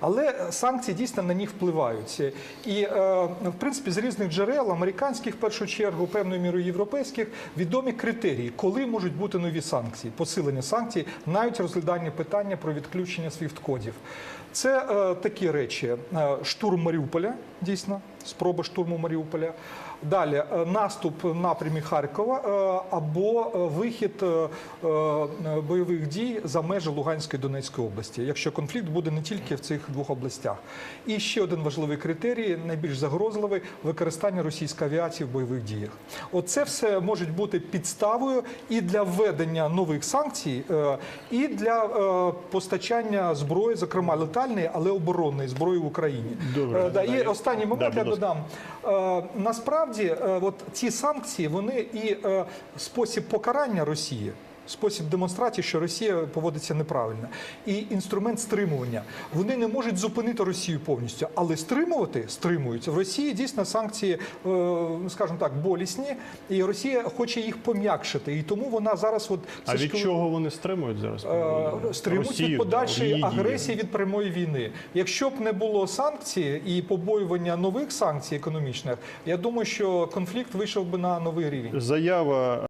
Але санкції дійсно на них впливають. І е, в принципі з різних джерел, американських в першу чергу, певною мірою європейських, відомі критерії, коли можуть бути нові санкції, посилення санкцій, навіть розглядання питання про відключення свіфт-кодів. Це е, такі речі: Е, штурм Маріуполя, дійсно, спроба штурму Маріуполя. Далі е, наступ напрямі Харкова або вихід е, е, бойових дій за межі Луганської і Донецької області, якщо конфлікт буде не тільки в цих двох областях. І ще один важливий критерій, найбільш загрозливий використання російської авіації в бойових діях. Оце все може бути підставою і для введення нових санкцій, е, і для е, постачання зброї, зокрема летальної, але оборонної зброї в Україні. Добре. Е, да, і останній момент Да, я додам. Насправді, от ці санкції, вони і спосіб покарання Росії. Спосіб демонстрації, що Росія поводиться неправильно, і інструмент стримування. Вони не можуть зупинити Росію повністю, але стримувати стримують. В Росії дійсно санкції, е, скажімо так, болісні, і Росія хоче їх пом'якшити. І тому вона зараз, от А від чого вони стримують зараз? Е, стримують Росію, від подальшої дії. агресії від прямої війни. Якщо б не було санкцій і побоювання нових санкцій економічних, я думаю, що конфлікт вийшов би на новий рівень. Заява